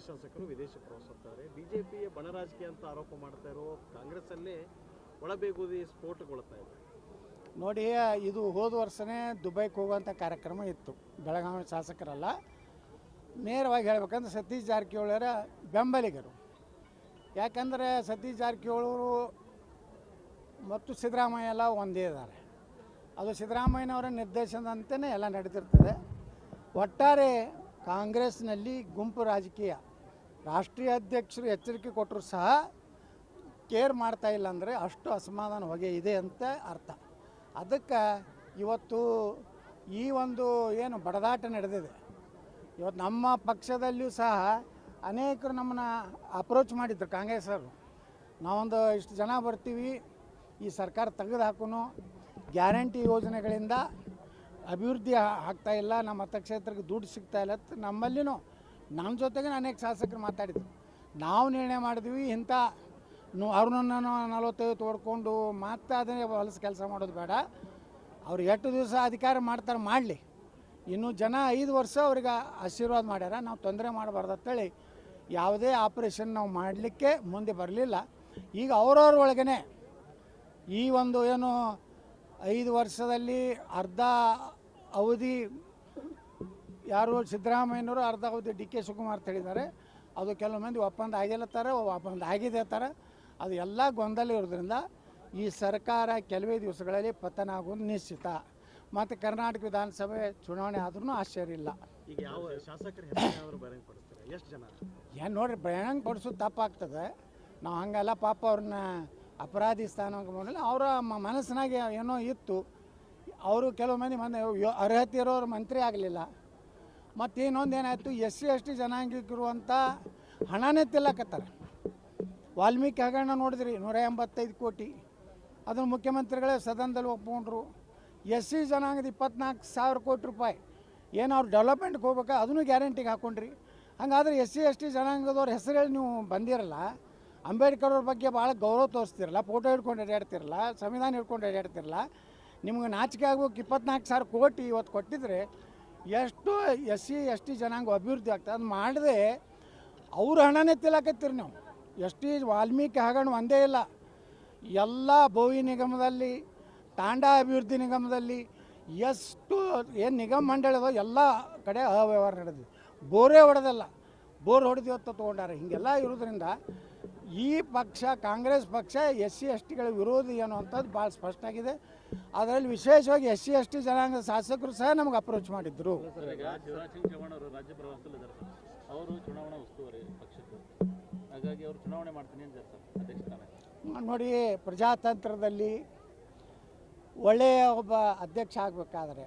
ಕಾಂಗ್ರೆಸ್ ಶಾಸಕರು ವಿದೇಶ ಪ್ರವಾಸ ಹೋಗ್ತಾರೆ. ಬಿಜೆಪಿಯ ಬಣ ರಾಜಕೀಯ ಅಂತ ಆರೋಪ ಮಾಡ್ತಾ ಇರೋ ಕಾಂಗ್ರೆಸ್ ಅಲ್ಲಿ ಒಳಬೇಗುದಿ ಸ್ಫೋಟಗೊಳ್ತಾ ಇದೆ. ನೋಡಿ, ಇದು ಹೋದ ವರ್ಷನೇ ದುಬೈಗೆ ಹೋಗುವಂಥ ಕಾರ್ಯಕ್ರಮ ಇತ್ತು. ಬೆಳಗಾವಿ ಶಾಸಕರಲ್ಲ. ನೇರವಾಗಿ ಹೇಳ್ಬೇಕಂದ್ರೆ ಸತೀಶ್ ಜಾರಕಿಹೊಳಿಯವರ ಬೆಂಬಲಿಗರು. ಯಾಕಂದರೆ ಸತೀಶ್ ಜಾರಕಿಹೊಳವರು ಮತ್ತು ಸಿದ್ದರಾಮಯ್ಯ ಎಲ್ಲ ಒಂದೇ ಇದ್ದಾರೆ. ಅದು ಸಿದ್ದರಾಮಯ್ಯನವರ ನಿರ್ದೇಶನದಂತೆಯೇ ಎಲ್ಲ ನಡೀತಿರ್ತದೆ. ಒಟ್ಟಾರೆ ಕಾಂಗ್ರೆಸ್ನಲ್ಲಿ ಗುಂಪು ರಾಜಕೀಯ ರಾಷ್ಟ್ರೀಯ ಅಧ್ಯಕ್ಷರು ಎಚ್ಚರಿಕೆ ಕೊಟ್ಟರು ಸಹ ಕೇರ್ ಮಾಡ್ತಾ ಇಲ್ಲ ಅಂದರೆ ಅಷ್ಟು ಅಸಮಾಧಾನ ಹೊಗೆ ಇದೆ ಅಂತ ಅರ್ಥ. ಅದಕ್ಕೆ ಇವತ್ತು ಈ ಒಂದು ಏನು ಬಡದಾಟ ನಡೆದಿದೆ. ಇವತ್ತು ನಮ್ಮ ಪಕ್ಷದಲ್ಲಿಯೂ ಸಹ ಅನೇಕರು ನಮ್ಮನ್ನ ಅಪ್ರೋಚ್ ಮಾಡಿದ್ರು ಕಾಂಗ್ರೆಸ್ಸವರು ನಾವೊಂದು ಇಷ್ಟು ಜನ ಬರ್ತೀವಿ, ಈ ಸರ್ಕಾರ ತೆಗೆದು ಹಾಕೋನು, ಗ್ಯಾರಂಟಿ ಯೋಜನೆಗಳಿಂದ ಅಭಿವೃದ್ಧಿ ಆಗ್ತಾಯಿಲ್ಲ ನಮ್ಮ ಮತಕ್ಷೇತ್ರಕ್ಕೆ ದುಡ್ಡು ಸಿಗ್ತಾಯಿಲ್ಲ ನಮ್ಮಲ್ಲಿನೂ ನಮ್ಮ ಜೊತೆಗೆ ಅನೇಕ ಶಾಸಕರು ಮಾತಾಡಿದ್ರು ನಾವು ನಿರ್ಣಯ ಮಾಡಿದ್ವಿ, ಇಂಥ ಅವ್ರನ್ನ ನಲವತ್ತೈದು ತೋಡ್ಕೊಂಡು ಮತ್ತೆ ಅದನ್ನೇ ಹೊಲಸು ಕೆಲಸ ಮಾಡೋದು ಬೇಡ. ಅವ್ರು ಎಷ್ಟು ದಿವಸ ಅಧಿಕಾರ ಮಾಡ್ತಾರೆ ಮಾಡಲಿ. ಇನ್ನು ಜನ ಐದು ವರ್ಷ ಅವ್ರಿಗೆ ಆಶೀರ್ವಾದ ಮಾಡ್ಯಾರ, ನಾವು ತೊಂದರೆ ಮಾಡಬಾರ್ದು ಅಂತೇಳಿ ಯಾವುದೇ ಆಪ್ರೇಷನ್ ನಾವು ಮಾಡಲಿಕ್ಕೆ ಮುಂದೆ ಬರಲಿಲ್ಲ. ಈಗ ಅವ್ರವ್ರ ಒಳಗೇ ಈ ಒಂದು ಏನು ಐದು ವರ್ಷದಲ್ಲಿ ಅರ್ಧ ಅವಧಿ ಯಾರು ಸಿದ್ದರಾಮಯ್ಯನವರು ಅರ್ಧ ಅವಧಿ ಡಿ ಕೆ ಶಿವಕುಮಾರ್ ಹೇಳಿದ್ದಾರೆ ಅದು ಕೆಲವು ಮಂದಿ ಒಪ್ಪಂದ ಆಗಿಲ್ಲತ್ತಾರೆ ಒಪ್ಪಂದ ಆಗಿದೆ ಅಂತಾರೆ ಅದು ಎಲ್ಲ ಗೊಂದಲ ಇರೋದ್ರಿಂದ ಈ ಸರ್ಕಾರ ಕೆಲವೇ ದಿವಸಗಳಲ್ಲಿ ಪತನ ಆಗೋದು ನಿಶ್ಚಿತ. ಮತ್ತು ಕರ್ನಾಟಕ ವಿಧಾನಸಭೆ ಚುನಾವಣೆ ಆದ್ರೂ ಆಶ್ಚರ್ಯ ಇಲ್ಲ. ಈಗ ಯಾವ ಶಾಸಕರು ಎಷ್ಟು ಜನ? ಏನು ನೋಡ್ರಿ ಬಹಿರಂಗ ಪಡಿಸೋದು ತಪ್ಪಾಗ್ತದೆ. ನಾವು ಹಂಗೆಲ್ಲ ಪಾಪ ಅವ್ರನ್ನ ಅಪರಾಧಿ ಸ್ಥಾನಕ್ಕೆ ಮಾಡಿಲ್ಲ ಅವರ ಮನಸ್ಸಿನಾಗೆ ಏನೋ ಇತ್ತು. ಅವರು ಕೆಲವು ಮಂದಿ ಮಂದಿ ಅರ್ಹತೆ ಇರೋರು ಮಂತ್ರಿ ಆಗಲಿಲ್ಲ. ಮತ್ತು ಇನ್ನೊಂದು ಏನಾಯಿತು ಎಸ್ ಸಿ, ಎಸ್ ಟಿ ಜನಾಂಗಿಕರುವಂಥ ಹಣನೇ ತಿಲ್ಲಕತ್ತಾರೆ. ವಾಲ್ಮೀಕಿ ಹಗರಣ ನೋಡಿದ್ರಿ, ನೂರ ಎಂಬತ್ತೈದು ಕೋಟಿ. ಅದನ್ನು ಮುಖ್ಯಮಂತ್ರಿಗಳೇ ಸದನದಲ್ಲಿ ಒಪ್ಕೊಂಡ್ರು. ಎಸ್ ಸಿ ಜನಾಂಗದ ಇಪ್ಪತ್ನಾಲ್ಕು ಸಾವಿರ ಕೋಟಿ ರೂಪಾಯಿ. ಏನು ಅವ್ರು ಡೆವಲಪ್ಮೆಂಟ್ಗೆ ಹೋಗ್ಬೇಕು? ಅದನ್ನು ಗ್ಯಾರಂಟಿಗೆ ಹಾಕೊಂಡ್ರಿ. ಹಂಗಾದ್ರೆ ಎಸ್ ಸಿ, ಎಸ್ ಟಿ ಜನಾಂಗದವ್ರ ಹೆಸರುಗಳು ನೀವು ಬಂದಿರಲ್ಲ, ಅಂಬೇಡ್ಕರ್ ಅವ್ರ ಬಗ್ಗೆ ಭಾಳ ಗೌರವ ತೋರಿಸ್ತಿರಲ್ಲ, ಫೋಟೋ ಹಿಡ್ಕೊಂಡು ಅಡ್ಡಾಡ್ತಿರಲ್ಲ ಸಂವಿಧಾನ ಹಿಡ್ಕೊಂಡು ಅಡ್ಡಾಡ್ತಿರಲ್ಲ ನಿಮ್ಗೆ ನಾಚಿಕೆ ಆಗ್ಬೇಕು ಇಪ್ಪತ್ನಾಲ್ಕು ಸಾವಿರ ಕೋಟಿ ಇವತ್ತು ಕೊಟ್ಟಿದ್ರೆ ಎಷ್ಟು ಎಸ್ ಸಿ, ಎಸ್ ಟಿ ಜನಾಂಗ ಅಭಿವೃದ್ಧಿ ಆಗ್ತದೆ ಅದು ಮಾಡದೆ ಅವ್ರ ಹಣನೇ ತಿಲಾಕತ್ತೀರಿ ನಾವು. ಎಸ್ ಟಿ ವಾಲ್ಮೀಕಿ ಹಾಗಣ ಒಂದೇ ಇಲ್ಲ. ಎಲ್ಲ ಬೋವಿ ನಿಗಮದಲ್ಲಿ ತಾಂಡಾ ಅಭಿವೃದ್ಧಿ ನಿಗಮದಲ್ಲಿ ಎಷ್ಟು ಏನು ನಿಗಮ ಮಂಡಳದ ಎಲ್ಲ ಕಡೆ ಅವ್ಯವಹಾರ ನಡೆದಿದೆ. ಬೋರೇ ಹೊಡೆದಲ್ಲ. ಬೋರ್ ಹೊಡೆದು ಅಂತ ತೊಗೊಂಡಾರೆ. ಹೀಗೆಲ್ಲ ಇರೋದ್ರಿಂದ ಈ ಪಕ್ಷ, ಕಾಂಗ್ರೆಸ್ ಪಕ್ಷ, ಎಸ್ ಸಿ, ಎಸ್ ಟಿಗಳ ವಿರೋಧಿ ಅನ್ನುವಂಥದ್ದು ಭಾಳ ಸ್ಪಷ್ಟ ಆಗಿದೆ ಅದರಲ್ಲಿ ವಿಶೇಷವಾಗಿ ಎಸ್ ಸಿ ಎಸ್ ಟಿ ಜನಾಂಗದ ಶಾಸಕರು ಸಹ ನಮಗೆ ಅಪ್ರೋಚ್ ಮಾಡಿದ್ರು. ನೋಡಿ ಪ್ರಜಾತಂತ್ರದಲ್ಲಿ ಒಳ್ಳೆಯ ಒಬ್ಬ ಅಧ್ಯಕ್ಷ ಆಗಬೇಕಾದ್ರೆ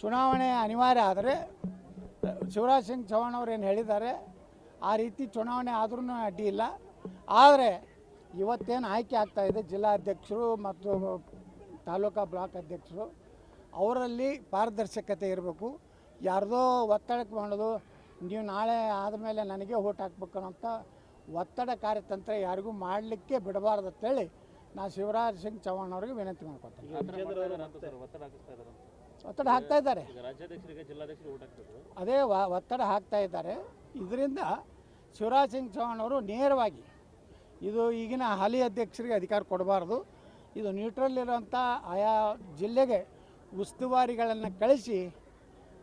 ಚುನಾವಣೆ ಅನಿವಾರ್ಯ ಆದರೆ ಶಿವರಾಜ್ ಸಿಂಗ್ ಚೌಹಾಣ್ ಅವರು ಏನು ಹೇಳಿದ್ದಾರೆ ಆ ರೀತಿ ಚುನಾವಣೆ ಆದ್ರೂ ಅಡ್ಡಿ ಇಲ್ಲ. ಆದರೆ ಇವತ್ತೇನು ಆಯ್ಕೆ ಆಗ್ತಾ ಇದೆ ಜಿಲ್ಲಾಧ್ಯಕ್ಷರು ಮತ್ತು ತಾಲೂಕಾ ಬ್ಲಾಕ್ ಅಧ್ಯಕ್ಷರು ಅವರಲ್ಲಿ ಪಾರದರ್ಶಕತೆ ಇರಬೇಕು. ಯಾರ್ದೋ ಒತ್ತಡಕ್ಕೆ ಮಾಡೋದು ನೀವು ನಾಳೆ ಆದಮೇಲೆ ನನಗೆ ಓಟ್ ಹಾಕ್ಬೇಕು ಅಂತ ಒತ್ತಡ ಕಾರ್ಯತಂತ್ರ ಯಾರಿಗೂ ಮಾಡಲಿಕ್ಕೆ ಬಿಡಬಾರ್ದು ಅಂತೇಳಿ ನಾ ಶಿವರಾಜ್ ಸಿಂಗ್ ಚೌಹಾಣ್ ಅವರಿಗೆ ವಿನಂತಿ ಮಾಡ್ಕೊತೀನಿ. ಒತ್ತಡ ಹಾಕ್ತಾ ಇದ್ದಾರೆ. ಅದೇ ಒತ್ತಡ ಹಾಕ್ತಾ ಇದ್ದಾರೆ. ಇದರಿಂದ ಶಿವರಾಜ್ ಸಿಂಗ್ ಚೌಹಾಣ್ ಅವರು ನೇರವಾಗಿ ಇದು ಈಗಿನ ಹಾಲಿ ಅಧ್ಯಕ್ಷರಿಗೆ ಅಧಿಕಾರ ಕೊಡಬಾರ್ದು. ಇದು ನ್ಯೂಟ್ರಲ್ ಇರುವಂಥ ಆಯಾ ಜಿಲ್ಲೆಗೆ ಉಸ್ತುವಾರಿಗಳನ್ನು ಕಳಿಸಿ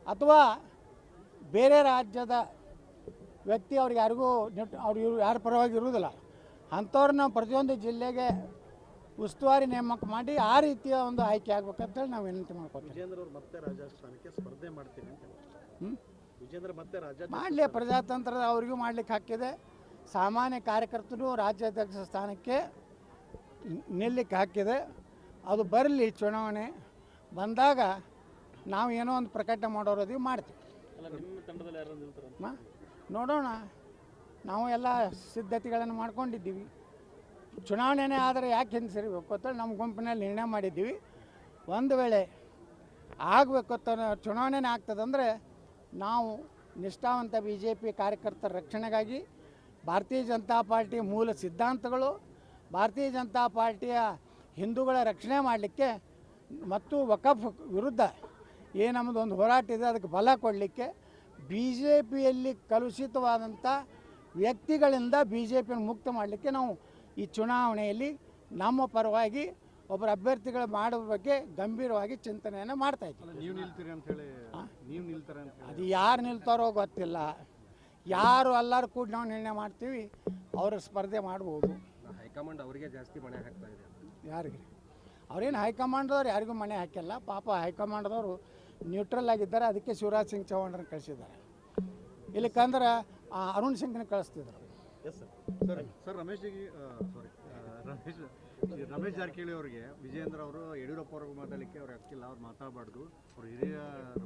ಅಥವಾ ಬೇರೆ ರಾಜ್ಯದ ವ್ಯಕ್ತಿ ಅವ್ರಿಗೆ ಯಾರಿಗೂ ನ್ಯೂಟ್ ಅವ್ರು ಇವ್ರು ಯಾರ ಪರವಾಗಿ ಇರುವುದಿಲ್ಲ. ಅಂಥವ್ರನ್ನ ಪ್ರತಿಯೊಂದು ಜಿಲ್ಲೆಗೆ ಉಸ್ತುವಾರಿ ನೇಮಕ ಮಾಡಿ ಆ ರೀತಿಯ ಒಂದು ಆಯ್ಕೆ ಆಗ್ಬೇಕಂತೇಳಿ ನಾವು ವಿನಂತಿ ಮಾಡ್ಕೊತೀವಿ. ಮತ್ತೆ ರಾಜಸ್ಥಾನಕ್ಕೆ ಸ್ಪರ್ಧೆ ಮಾಡ್ತೀನಿ ಅಂತ ಹ್ಞೂ ವಿಜೇಂದ್ರ ಮತ್ತೆ ರಾಜ್ಯ ಮಾಡಲಿ ಪ್ರಜಾತಂತ್ರದ ಅವ್ರಿಗೂ ಮಾಡ್ಲಿಕ್ಕೆ ಹಾಕಿದೆ ಸಾಮಾನ್ಯ ಕಾರ್ಯಕರ್ತರು ರಾಜ್ಯಾಧ್ಯಕ್ಷ ಸ್ಥಾನಕ್ಕೆ ನಿಲ್ಲಕ್ಕೆ ಹಾಕಿದೆ. ಅದು ಬರಲಿ ಚುನಾವಣೆ. ಬಂದಾಗ ನಾವು ಏನೋ ಒಂದು ಪ್ರಕಟಣೆ ಮಾಡೋರದೀವಿ ಮಾಡ್ತೀವಿ. ತಂಡದಲ್ಲಿ ಯಾರು ನಿಲ್ತಾರೆ ಅಂತ? ನೋಡೋಣ. ನಾವು ಎಲ್ಲ ಸಿದ್ಧತೆಗಳನ್ನು ಮಾಡ್ಕೊಂಡಿದ್ದೀವಿ. ಚುನಾವಣೆನೇ ಆದರೆ ಯಾಕೆ ಹಿಂದೆ ಸರಿಬೇಕು ಅಂತೇಳಿ ನಮ್ಮ ಗುಂಪಿನಲ್ಲಿ ನಿರ್ಣಯ ಮಾಡಿದ್ದೀವಿ. ಒಂದು ವೇಳೆ ಆಗಬೇಕು ಅಂತ ಚುನಾವಣೆನೇ ಆಗ್ತದಂದರೆ ನಾವು ನಿಷ್ಠಾವಂತ ಬಿ ಜೆ ಪಿ ಕಾರ್ಯಕರ್ತರ ರಕ್ಷಣೆಗಾಗಿ ಭಾರತೀಯ ಜನತಾ ಪಾರ್ಟಿ ಮೂಲ ಸಿದ್ಧಾಂತಗಳು ಭಾರತೀಯ ಜನತಾ ಪಾರ್ಟಿಯ ಹಿಂದೂಗಳ ರಕ್ಷಣೆ ಮಾಡಲಿಕ್ಕೆ ಮತ್ತು ವಕಫ್ ವಿರುದ್ಧ ಏನು ನಮ್ಮದು ಒಂದು ಹೋರಾಟ ಇದೆ ಅದಕ್ಕೆ ಬಲ ಕೊಡಲಿಕ್ಕೆ ಬಿ ಜೆ ಪಿಯಲ್ಲಿ ಕಲುಷಿತವಾದಂಥ ವ್ಯಕ್ತಿಗಳಿಂದ ಬಿ ಜೆ ಪಿಯನ್ನು ಮುಕ್ತ ಮಾಡಲಿಕ್ಕೆ ನಾವು ಈ ಚುನಾವಣೆಯಲ್ಲಿ ನಮ್ಮ ಪರವಾಗಿ ಒಬ್ಬರ ಅಭ್ಯರ್ಥಿಗಳು ಮಾಡುವ ಬಗ್ಗೆ ಗಂಭೀರವಾಗಿ ಚಿಂತನೆಯನ್ನು ಮಾಡ್ತಾ ಇದ್ದೀವಿ. ಅದು ಯಾರು ನಿಲ್ತಾರೋ ಗೊತ್ತಿಲ್ಲ. ಯಾರು ಎಲ್ಲರೂ ಕೂಡ ನಾವು ನಿರ್ಣಯ ಮಾಡ್ತೀವಿ ಅವರು ಸ್ಪರ್ಧೆ ಮಾಡ್ಬೋದು. ಹೈಕಮಾಂಡ್ ಅವರಿಗೆ ಜಾಸ್ತಿ ಮನೆ ಹಾಕ್ತಾ ಇದೆ ಯಾರಿಗೆ? ಅವ್ರೇನು ಹೈಕಮಾಂಡ್ದವ್ರು ಯಾರಿಗೂ ಮನೆ ಹಾಕಿಲ್ಲ. ಪಾಪ ಹೈಕಮಾಂಡ್ದವರು ನ್ಯೂಟ್ರಲ್ ಆಗಿದ್ದಾರೆ. ಅದಕ್ಕೆ ಶಿವರಾಜ್ ಸಿಂಗ್ ಚೌಹಾಣ್ರನ್ನ ಕಳಿಸಿದ್ದಾರೆ. ಇಲ್ಲಿಕಂದ್ರೆ ಆ, ಅರುಣ್ ಸಿಂಗ್ನ ಕಳಿಸ್ತಿದ್ರು. Yes sir sir sir Ramesh sorry Ramesh Ramesh Jarkiholi ಅವರಿಗೆ ವಿಜಯೇಂದ್ರ ಅವರು ಯಡಿಯೂರಪ್ಪ ಅವ್ರಿಗೆ ಮಾತಾಡಲಿಕ್ಕೆ ಅವ್ರು ಹಕ್ಕಿಲ್ಲ ಅವ್ರು ಮಾತಾಡಬಾರ್ದು. ಅವ್ರು ಹಿರಿಯ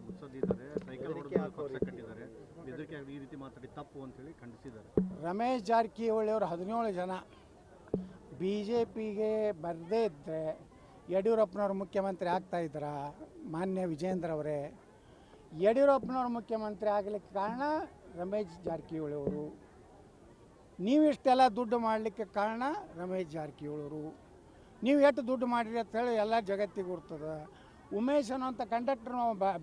ಮುತ್ಸದ್ದಿದ್ದಾರೆ ಸೈಕಲ್ ಹೊಡೆದು ಪಕ್ಷ ಕಟ್ಟಿದ್ದಾರೆ. ಬೆದರಿಕೆ ಈ ರೀತಿ ಮಾತಾಡಿ ತಪ್ಪು ಅಂತೇಳಿ ಖಂಡಿಸಿದ್ದಾರೆ. ರಮೇಶ್ ಜಾರಕಿಹೊಳಿ ಅವರು ಹದಿನೇಳು ಜನ. ಬಿ ಜೆ ಪಿಗೆ ಬರದೇ ಇದ್ದರೆ ಯಡಿಯೂರಪ್ಪನವ್ರು ಮುಖ್ಯಮಂತ್ರಿ ಆಗ್ತಾ ಇದ್ರ ಮಾನ್ಯ ವಿಜೇಂದ್ರ ಅವರೇ. ಯಡಿಯೂರಪ್ಪನವ್ರು ಮುಖ್ಯಮಂತ್ರಿ ಆಗಲಿಕ್ಕೆ ಕಾರಣ ರಮೇಶ್ ಜಾರಕಿಹೊಳಿ ಅವರು ನೀವಿಷ್ಟೆಲ್ಲ ದುಡ್ಡು ಮಾಡಲಿಕ್ಕೆ ಕಾರಣ ರಮೇಶ್ ಜಾರಕಿಹೊಳಿ ಅವರು ನೀವು ಎಷ್ಟು ದುಡ್ಡು ಮಾಡಿರಿ ಅಂತ ಹೇಳಿ ಎಲ್ಲ ಜಗತ್ತಿಗೆ ಗುರ್ತದೆ ಉಮೇಶ್ ಅನ್ನೋಂಥ ಕಂಡಕ್ಟರ್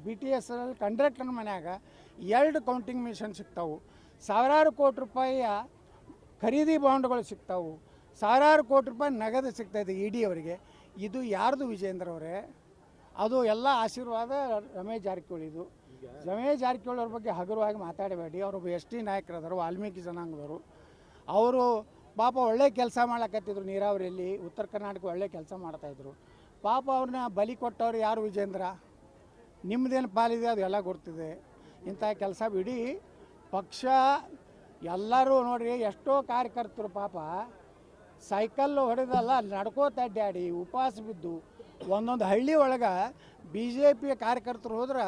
ಬಿ ಟಿ ಎಸ್ ಅಲ್ಲಿ ಕಂಡಕ್ಟರ್ ಮನ್ಯಾಗ ಎರಡು ಕೌಂಟಿಂಗ್ ಮಿಷನ್ ಸಿಗ್ತಾವೆ. ಸಾವಿರಾರು ಕೋಟಿ ರೂಪಾಯಿಯ ಖರೀದಿ ಬಾಂಡ್ಗಳು ಸಿಗ್ತಾವು. ಸಾವಿರಾರು ಕೋಟಿ ರೂಪಾಯಿ ನಗದು ಸಿಗ್ತಾಯಿದೆ ಇ ಡಿ ಅವರಿಗೆ. ಇದು ಯಾರ್ದು ವಿಜೇಂದ್ರ ಅವರೇ? ಅದು ಎಲ್ಲ ಆಶೀರ್ವಾದ ರಮೇಶ್ ಜಾರಕಿಹೊಳಿದು ರಮೇಶ್ ಜಾರಕಿಹೊಳಿ ಅವ್ರ ಬಗ್ಗೆ ಹಗುರವಾಗಿ ಮಾತಾಡಬೇಡಿ. ಅವರು ಎಸ್ ಟಿ ನಾಯಕರದರು ವಾಲ್ಮೀಕಿ ಜನಾಂಗದವರು. ಅವರು ಪಾಪ ಒಳ್ಳೆ ಕೆಲಸ ಮಾಡ್ಲಕತ್ತಿದ್ರು ನೀರಾವರಿಯಲ್ಲಿ. ಉತ್ತರ ಕರ್ನಾಟಕ ಒಳ್ಳೆ ಕೆಲಸ ಮಾಡ್ತಾಯಿದ್ರು ಪಾಪ ಅವ್ರನ್ನ ಬಲಿ ಕೊಟ್ಟವ್ರು ಯಾರು ವಿಜೇಂದ್ರ? ನಿಮ್ಮದೇನು ಪಾಲಿದೆ ಅದು ಎಲ್ಲ ಗೊತ್ತಿದೆ ಇಂಥ ಕೆಲಸ ಬಿಡಿ. ಪಕ್ಷ ಎಲ್ಲರೂ ನೋಡಿರಿ, ಎಷ್ಟೋ ಕಾರ್ಯಕರ್ತರು ಪಾಪ ಸೈಕಲ್ ಹೊಡೆದಲ್ಲ, ನಡ್ಕೋತ ಅಡ್ಡಾಡಿ ಉಪವಾಸ ಬಿದ್ದು ಒಂದೊಂದು ಹಳ್ಳಿ ಒಳಗೆ ಬಿ ಜೆ ಪಿ ಕಾರ್ಯಕರ್ತರು ಹೋದ್ರೆ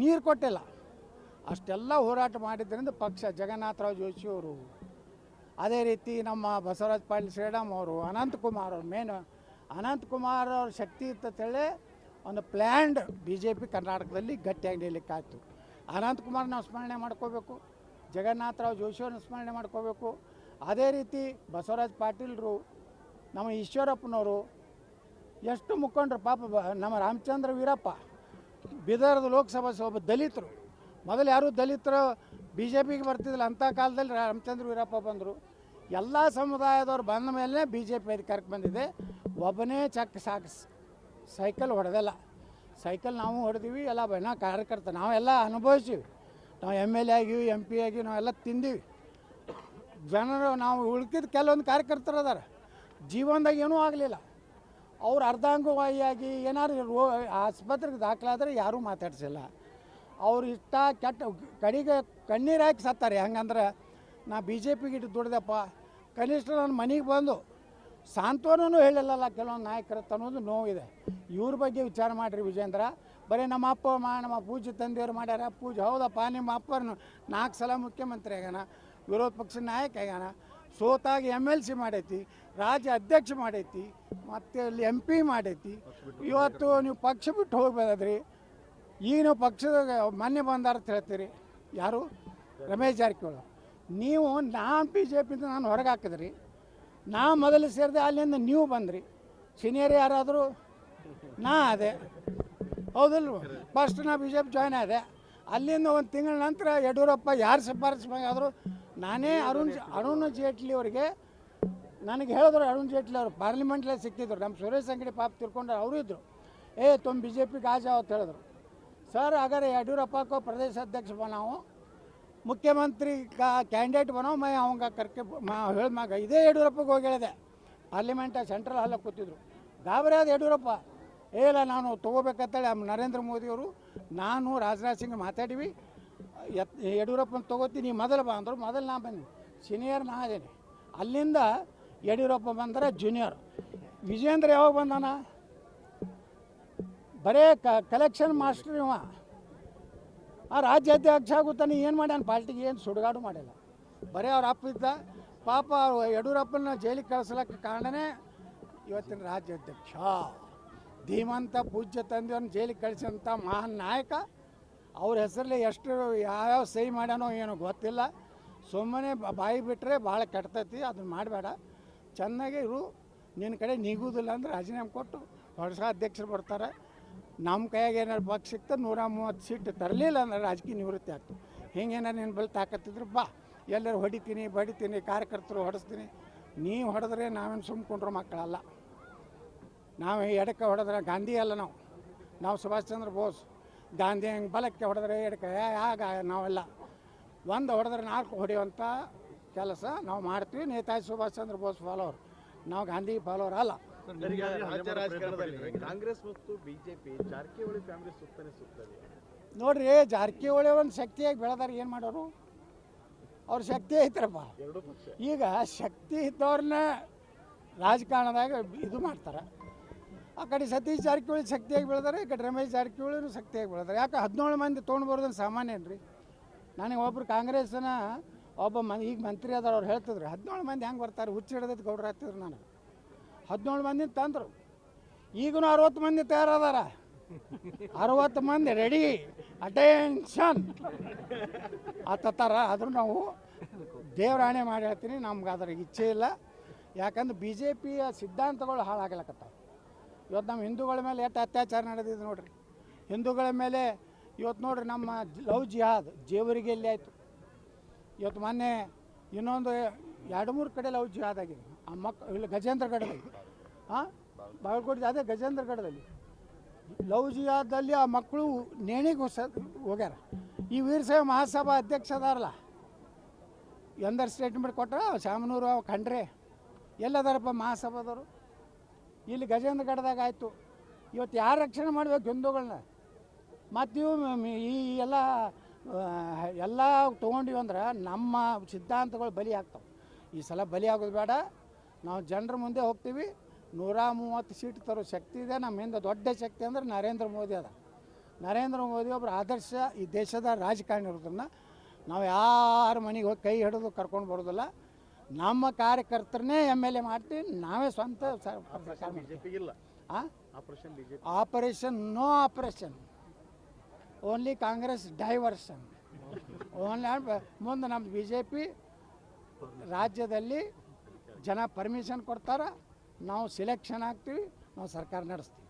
ನೀರು ಕೊಟ್ಟಿಲ್ಲ. ಅಷ್ಟೆಲ್ಲ ಹೋರಾಟ ಮಾಡಿದ್ದರಿಂದ ಪಕ್ಷ ಜಗನ್ನಾಥರಾವ್ ಜೋಶಿ ಅವರು, ಅದೇ ರೀತಿ ನಮ್ಮ ಬಸವರಾಜ ಪಾಟೀಲ್ ಶ್ರೀರಾಮ್ ಅವರು ಅನಂತಕುಮಾರ್ ಅವರು ಮೇನ್ ಅನಂತಕುಮಾರ್ ಅವ್ರ ಶಕ್ತಿ ಇತ್ತೇಳಿ ಒಂದು ಪ್ಲ್ಯಾಂಡ್ ಬಿ ಜೆ ಪಿ ಕರ್ನಾಟಕದಲ್ಲಿ ಗಟ್ಟಿಯಾಗಿ ನಿಲ್ಲಕ್ಕಾಯ್ತು ಅನಂತಕುಮಾರ್ ನಾವು ಸ್ಮರಣೆ ಮಾಡ್ಕೋಬೇಕು, ಜಗನ್ನಾಥರಾವ್ ಜೋಶಿ ಅವ್ರನ್ನ ಸ್ಮರಣೆ ಮಾಡ್ಕೋಬೇಕು ಅದೇ ರೀತಿ ಬಸವರಾಜ್ ಪಾಟೀಲ್ರು ನಮ್ಮ ಈಶ್ವರಪ್ಪನವರು ಎಷ್ಟು ಮುಖಂಡರು ಪಾಪ ನಮ್ಮ ರಾಮಚಂದ್ರ ವೀರಪ್ಪ, ಬೀದರ್ದ ಲೋಕಸಭಾ ಸಭೆ ದಲಿತರು. ಮೊದಲು ಯಾರು ದಲಿತರು ಬಿ ಜೆ ಪಿಗೆ ಬರ್ತಿದ್ದಿಲ್ಲ, ಅಂಥ ಕಾಲದಲ್ಲಿ ರಾಮಚಂದ್ರ ವೀರಪ್ಪ ಬಂದರು. ಎಲ್ಲ ಸಮುದಾಯದವ್ರು ಬಂದ ಮೇಲೆ ಬಿ ಜೆ ಪಿ ಅಧಿಕಾರಕ್ಕೆ ಬಂದಿದೆ. ಒಬ್ಬನೇ ಚಕ್ ಸಾಕ್ ಸೈಕಲ್ ಹೊಡೆದಲ್ಲ. ಸೈಕಲ್ ನಾವು ಹೊಡೆದೀವಿ, ಎಲ್ಲ ಬೈನಾ ಕಾರ್ಯಕರ್ತ, ನಾವೆಲ್ಲ ಅನುಭವಿಸೀವಿ. ನಾವು ಎಂ ಎಲ್ ಎ ಆಗಿವಿ ಎಂ ಪಿ ಆಗಿ ನಾವೆಲ್ಲ ತಿಂದೀವಿ. ಜನರು ನಾವು ಉಳ್ಕಿದ ಕೆಲವೊಂದು ಕಾರ್ಯಕರ್ತರು ಅದಾರ. ಜೀವನದಾಗ ಏನೂ ಆಗಲಿಲ್ಲ. ಅವ್ರು ಅರ್ಧಾಂಗವಾಯಿಯಾಗಿ ಏನಾದ್ರು ರೋ, ಆಸ್ಪತ್ರೆಗೆ ದಾಖಲಾದ್ರೆ ಯಾರೂ ಮಾತಾಡ್ಸಿಲ್ಲ. ಅವ್ರು ಇಷ್ಟ ಕೆಟ್ಟ ಕಡೆಗೆ ಕಣ್ಣೀರು ಹಾಕಿ ಸತ್ತಾರೆ. ಹಂಗಂದ್ರೆ, ನಾ ಬಿ ಜೆ ಪಿಗೆ ಇಟ್ಟು ದುಡ್ದಪ್ಪ. ಕನಿಷ್ಠ ನನ್ನ ಮನೆಗೆ ಬಂದು ಸಾಂತ್ವನೂ ಹೇಳಿಲ್ಲಲ್ಲ ಕೆಲವೊಂದು ನಾಯಕರ ಅನ್ನೋದು ನೋವಿದೆ. ಇವ್ರ ಬಗ್ಗೆ ವಿಚಾರ ಮಾಡಿರಿ ವಿಜೇಂದ್ರ ಬರೀ ನಮ್ಮ ಅಪ್ಪ ಮಾ, ನಮ್ಮ ಪೂಜೆ ತಂದೆಯವ್ರು ಮಾಡ್ಯಾರ. ಪೂಜೆ, ಹೌದಪ್ಪ, ನಿಮ್ಮ ಅಪ್ಪರನ್ನು ನಾಲ್ಕು ಸಲ ಮುಖ್ಯಮಂತ್ರಿ ಆಗ್ಯಾನ. ವಿರೋಧ ಪಕ್ಷದ ನಾಯಕ ಆಗ್ಯಾನ ಸೋತಾಗಿ ಎಂ ಎಲ್ ಸಿ ಮಾಡೈತಿ, ರಾಜ್ಯ ಅಧ್ಯಕ್ಷ ಮಾಡೈತಿ, ಮತ್ತೆ ಅಲ್ಲಿ ಎಂ ಪಿ ಮಾಡೈತಿ. ಇವತ್ತು ನೀವು ಪಕ್ಷ ಬಿಟ್ಟು ಹೋಗ್ಬೋದಾದ್ರಿ ಈಗ ನೀವು ಪಕ್ಷದ ಮೊನ್ನೆ ಬಂದಾರ ಅಂತ ಹೇಳ್ತೀರಿ. ಯಾರು? ರಮೇಶ್ ಜಾರಕಿಹೊಳಿ. ನೀವು ನಾನು ಬಿ ಜೆ ಪಿಯಿಂದ ನಾನು ಹೊರಗೆ ಹಾಕಿದ್ರಿ. ನಾ ಮೊದಲು ಸೇರಿದೆ ಅಲ್ಲಿಂದ ನೀವು ಬಂದ್ರಿ. ಸೀನಿಯರ್ ಯಾರಾದರೂ? ನಾ ಅದೇ. ಹೌದಲ್ವ? ಫಸ್ಟ್ ನಾ ಬಿ ಜೆ ಪಿ ಜಾಯ್ನ್ ಆದೆ. ಅಲ್ಲಿಂದ ಒಂದು ತಿಂಗಳ ನಂತರ ಯಡಿಯೂರಪ್ಪ ಯಾರು ಶಿಫಾರಸು ಆದರೂ ನಾನೇ ಅರುಣ್ ಅರುಣ್ ಜೇಟ್ಲಿ ಅವರಿಗೆ, ನನಗೆ ಹೇಳಿದ್ರು ಅರುಣ್ ಜೇಟ್ಲಿ ಅವರು ಪಾರ್ಲಿಮೆಂಟ್ಲೇ ಸಿಕ್ತಿದ್ರು ನಮ್ಮ ಸುರೇಶ್ ಅಂಗಡಿ ಪಾಪ ತಿರ್ಕೊಂಡ್ರೆ ಅವರು ಇದ್ದರು ಏ ತುಂಬ ಬಿ ಜೆ ಪಿ ಗಾಜಾವ್ ಅಂತ ಹೇಳಿದ್ರು. ಸರ್, ಹಾಗಾದ್ರೆ ಯಡಿಯೂರಪ್ಪ ಪ್ರದೇಶ ಅಧ್ಯಕ್ಷ ನಾವು ಮುಖ್ಯಮಂತ್ರಿ ಕ್ಯಾಂಡಿಡೇಟ್ ಬನೋ ಮೈ ಅವಂಗ ಕರ್ಕೆ ಮಾ ಹೇಳಿದಾಗ ಇದೇ ಯಡಿಯೂರಪ್ಪಗೆ ಹೋಗಿ ಹೇಳಿದೆ. ಪಾರ್ಲಿಮೆಂಟ್ ಸೆಂಟ್ರಲ್ ಹಾಲಲ್ಲಿ ಕೂತಿದ್ರು. ಗಾಬರಿ ಆದ ಯಡಿಯೂರಪ್ಪ. ಏ, ಇಲ್ಲ, ನಾನು ತೊಗೋಬೇಕಂತೇಳಿ ನಮ್ಮ ನರೇಂದ್ರ ಮೋದಿಯವರು, ನಾನು ರಾಜನಾಥ್ ಸಿಂಗ್ ಮಾತಾಡಿವಿ. ಎತ್ ಯಡಿಯೂರಪ್ಪನ ತಗೋತೀನಿ ಮೊದಲು ಬಾ ಅಂದರು, ಮೊದಲು ನಾ ಬಂದೆ ಸೀನಿಯರ್ ನಾ ಅದೇನೆ. ಅಲ್ಲಿಂದ ಯಡಿಯೂರಪ್ಪ ಬಂದರೆ ಜೂನಿಯರ್ ವಿಜೇಂದ್ರ ಯಾವಾಗ ಬಂದಾನ? ಬರೇ ಕ ಕಲೆಕ್ಷನ್ ಮಾಸ್ಟರ್ ಇವ. ಆ ರಾಜ್ಯಾಧ್ಯಕ್ಷ ಆಗುತ್ತಾನೆ ಏನು ಮಾಡ್ಯಾನ? ಪಾರ್ಟಿಗೆ ಏನು ಸುಡುಗಾಡು ಮಾಡಿಲ್ಲ. ಬರೀ ಅವ್ರ ಅಪ್ಪ ಇದ್ದ. ಪಾಪ ಯಡಿಯೂರಪ್ಪನ ಜೈಲಿಗೆ ಕಳಿಸ್ಲಕ್ಕೆ ಕಾರಣನೇ ಇವತ್ತಿನ ರಾಜ್ಯಾಧ್ಯಕ್ಷ. ಧೀಮಂತ ಪೂಜ್ಯ ತಂದೆಯವ್ರನ್ನ ಜೈಲಿಗೆ ಕಳಿಸಿದಂಥ ಮಹಾನ್ ನಾಯಕ. ಅವ್ರ ಹೆಸರಲ್ಲಿ ಎಷ್ಟು ಯಾವ್ಯಾವ ಸಹಿ ಮಾಡ್ಯಾನೋ ಏನೋ ಗೊತ್ತಿಲ್ಲ. ಸುಮ್ಮನೆ ಬಾಯಿ ಬಿಟ್ಟರೆ ಭಾಳ ಕೆಡ್ತೈತಿ ಅದನ್ನ ಮಾಡಬೇಡ. ಚೆನ್ನಾಗಿ ಇರು ನಿನ್ನ ಕಡೆ ನೀಗುವುದಿಲ್ಲ ಅಂದ್ರೆ ರಾಜೀನಾಮೆ ಕೊಟ್ಟು ಹೊಸ ಅಧ್ಯಕ್ಷರು ಬರ್ತಾರೆ. ನಮ್ಮ ಕೈಯಾಗ ಏನಾದ್ರು ಪಕ್ಷ ಸಿಕ್ತು ನೂರ ಮೂವತ್ತು ಸೀಟ್ ತರಲಿಲ್ಲ ಅಂದ್ರೆ ರಾಜಕೀಯ ನಿವೃತ್ತಿ ಆಗ್ತದೆ. ಹಿಂಗೇನಾರು ನಿನ್ನ ಬಳಿ ತಾಕತ್ತಿದ್ರು ಬಾ, ಎಲ್ಲರೂ ಹೊಡಿತೀನಿ, ಬಡಿತೀನಿ, ಕಾರ್ಯಕರ್ತರು ಹೊಡೆಸ್ತೀನಿ. ನೀವು ಹೊಡೆದ್ರೆ ನಾವೇನು ಸುಮ್ಕೊಂಡ್ರು ಮಕ್ಕಳಲ್ಲ. ನಾವು ಎಡಕ್ಕೆ ಹೊಡೆದ್ರೆ ಗಾಂಧಿ ಅಲ್ಲ ನಾವು. ನಾವು ಸುಭಾಷ್ ಚಂದ್ರ ಬೋಸ್. ಗಾಂಧಿ ಹಂಗೆ ಬಲಕ್ಕೆ ಹೊಡೆದ್ರೆ ಎಡಕ್ಕೆ ಆಗ ನಾವೆಲ್ಲ. ಒಂದು ಹೊಡೆದ್ರೆ ನಾಲ್ಕು ಹೊಡೆಯುವಂಥ ಕೆಲಸ ನಾವು ಮಾಡ್ತೀವಿ. ನೇತಾಜಿ ಸುಭಾಷ್ ಚಂದ್ರ ಬೋಸ್ ಫಾಲೋವರ್ ನಾವು ಗಾಂಧಿ ಫಾಲೋವರ್ ಅಲ್ಲ. ಕಾಂಗ್ರೆಸ್ ಮತ್ತು ಬಿಜೆಪಿ ಜಾರಕಿಹೊಳಿ ಫ್ಯಾಮಿಲಿ ಸುತ್ತಲೇ ಸುತ್ತದೆ ನೋಡ್ರಿ ಜಾರಕಿಹೊಳಿ ಒಂದು ಶಕ್ತಿಯಾಗಿ ಬೆಳೆದಾರ ಏನು ಮಾಡೋರು? ಅವ್ರ ಶಕ್ತಿ ಐತ್ರಪ್ಪ. ಎರಡೂ ಪಕ್ಷ. ಈಗ ಶಕ್ತಿ ಇದ್ದವ್ರನ್ನ ರಾಜಕಾರಣದಾಗ ಇದು ಮಾಡ್ತಾರೆ. ಆ ಕಡೆ ಸತೀಶ್ ಜಾರಕಿಹೊಳಿ ಶಕ್ತಿಯಾಗಿ ಬೆಳೆದಾರೆ, ಈ ಕಡೆ ರಮೇಶ್ ಜಾರಕಿಹೊಳಿನೂ ಶಕ್ತಿಯಾಗಿ ಬೆಳೆದಾರೆ. ಯಾಕೆ ಹದಿನೇಳು ಮಂದಿ ತೊಗೊಂಡು ಸಾಮಾನ್ಯ ರೀ ನನಗೆ ಒಬ್ಬರು ಕಾಂಗ್ರೆಸ್ನ ಒಬ್ಬ ಮ ಈಗ ಮಂತ್ರಿ ಅದಾರ ಅವ್ರು ಹೇಳ್ತಿದ್ರು, ಹದಿನೇಳು ಮಂದಿ ಹೆಂಗೆ ಬರ್ತಾರೆ? ಹುಚ್ಚು ಹಿಡ್ದೈತೆ ಗೌಡ್ರು ನಾನು ಹದಿನೇಳು ಮಂದಿ ತಂದರು. ಈಗೂ ಅರವತ್ತು ಮಂದಿ ತಯಾರದಾರ. ಅರವತ್ತು ಮಂದಿ ರೆಡಿ ಅಟೆನ್ಷನ್ ಆತತ್ತಾರ ಆದರೂ ನಾವು ದೇವರಾಣೆ ಮಾಡಿ ಹೇಳ್ತೀನಿ, ನಮ್ಗೆ ಅದ್ರ ಇಚ್ಛೆ ಇಲ್ಲ. ಯಾಕಂದ್ರೆ ಬಿ ಜೆ ಪಿಯ ಸಿದ್ಧಾಂತಗಳು ಹಾಳಾಗ್ಲಕತ್ತಾವ. ಇವತ್ತು ನಮ್ಮ ಹಿಂದೂಗಳ ಮೇಲೆ ಎಷ್ಟು ಅತ್ಯಾಚಾರ ನಡೆದಿದೆ ನೋಡ್ರಿ. ಹಿಂದೂಗಳ ಮೇಲೆ ಇವತ್ತು ನೋಡ್ರಿ ನಮ್ಮ ಲವ್ ಜಿಹಾದ್ ಜೇವರಿಗೆ ಎಲ್ಲಿ ಆಯಿತು. ಇವತ್ತು ಮೊನ್ನೆ ಇನ್ನೊಂದು ಎರಡು ಮೂರು ಕಡೆ ಲವ್ ಜಿಹಾದ್ ಆಗಿದೆ. ಆ ಮಕ್ ಇಲ್ಲಿ ಗಜೇಂದ್ರಗಢದಲ್ಲಿ ಹಾಂ ಬಾಗಲಕೋಟೆ ಅದೇ ಗಜೇಂದ್ರಗಢದಲ್ಲಿ ಲವ್ ಜಿಹಾದಲ್ಲಿ ಆ ಮಕ್ಕಳು ನೇಣಿಗೆ ಹೊಸ ಹೋಗ್ಯಾರ. ಈ ವೀರಶೈವ ಮಹಾಸಭಾ ಅಧ್ಯಕ್ಷ ಅದಾರಲ್ಲ. ಎಂದರ್ ಸ್ಟೇಟ್ಮೆಂಟ್ ಕೊಟ್ರ ಶಾಮನೂರು ಕಂಡ್ರೆ ಎಲ್ಲದಾರಪ್ಪ ಮಹಾಸಭಾದವರು? ಇಲ್ಲಿ ಗಜೇಂದ್ರಗಢದಾಗ ಆಯಿತು. ಇವತ್ತು ಯಾರು ರಕ್ಷಣೆ ಮಾಡಬೇಕು ಹಿಂದೂಗಳನ್ನ ಮತ್ತು ಇವು ಈ ಎಲ್ಲ ಎಲ್ಲ ತೊಗೊಂಡಿವಿ ಅಂದ್ರೆ ನಮ್ಮ ಸಿದ್ಧಾಂತಗಳು ಬಲಿ ಆಗ್ತವೆ. ಈ ಸಲ ಬಲಿ ಆಗೋದು ಬೇಡ. ನಾವು ಜನರ ಮುಂದೆ ಹೋಗ್ತೀವಿ. ನೂರ ಮೂವತ್ತು ಸೀಟ್ ತರೋ ಶಕ್ತಿ ಇದೆ. ನಮ್ಮ ಹಿಂದೆ ದೊಡ್ಡ ಶಕ್ತಿ ಅಂದ್ರೆ ನರೇಂದ್ರ ಮೋದಿ ಅದ. ನರೇಂದ್ರ ಮೋದಿ ಒಬ್ಬರ ಆದರ್ಶ ಈ ದೇಶದ ರಾಜಕಾರಣಿ ಇರೋದನ್ನ ನಾವು ಯಾರ ಮನೆಗೆ ಹೋಗಿ ಕೈ ಹಿಡಿದು ಕರ್ಕೊಂಡು ಬರೋದಿಲ್ಲ. ನಮ್ಮ ಕಾರ್ಯಕರ್ತರನ್ನೇ ಎಂ ಎಲ್ ಎ ಮಾಡ್ತೀವಿ ನಾವೇ ಸ್ವಂತ operation no operation only Congress diversion only ಮುಂದೆ ನಮ್ಮ ಬಿ ಜೆ ಪಿ ರಾಜ್ಯದಲ್ಲಿ ಜನ ಪರ್ಮಿಷನ್ ಕೊಡ್ತಾರೆ ನಾವು ಸಿಲೆಕ್ಷನ್ ಆಗ್ತೀವಿ ನಾವು ಸರ್ಕಾರ ನಡೆಸ್ತೀವಿ.